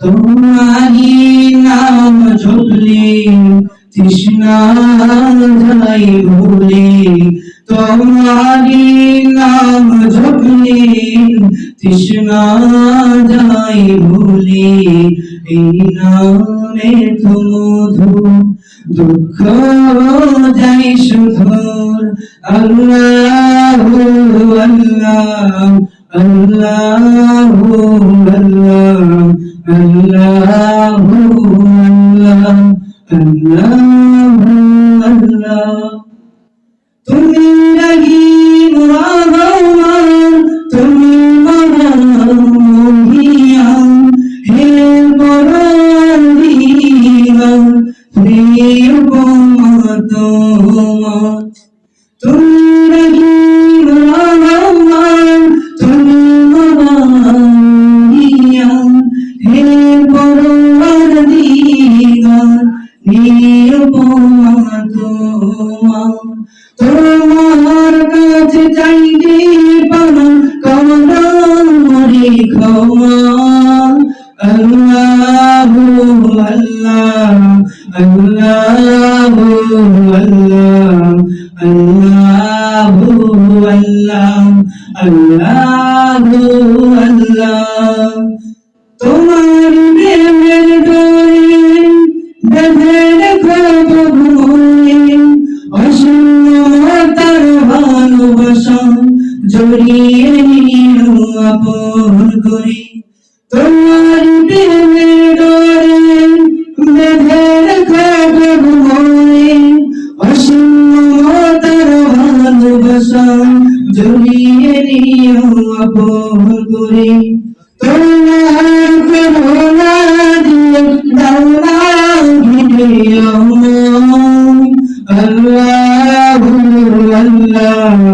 তোমারি নাম জপলে তৃষ্ণা ভুলে। তোমারি নাম জপলে তৃষ্ণা ভুলে। এই নামে তো মধু দুঃখ যাই শুধুর আল্লাহ আল্লাহ আল্লাহ আল্লাহ। আল্লাহ আল্লাহ আল্লাহ। আল্লাহ তুমি রহিম রহমান তুমি মহিয়াম হে পরাধীন প্রিয় তোমার তুমি তোমার কাছে চাইতে পানা করি ক্ষমা আল্লাহ আল্লাহ আল্লাহ আল্লাহ আল্লাহ আল্লাহ আল্লাহ তোমার ভালোবাসা জড়িয়ে নিও আপন করে তোমার প্রেমের ডোরে বেঁধে রেখো ভুলে অসীমতার ভালোবাসা জড়িয়ে নিও আপন করে তোমার করুণা দিয়ে দাওনা ঘিরে আল্লাহ আল্লাহ।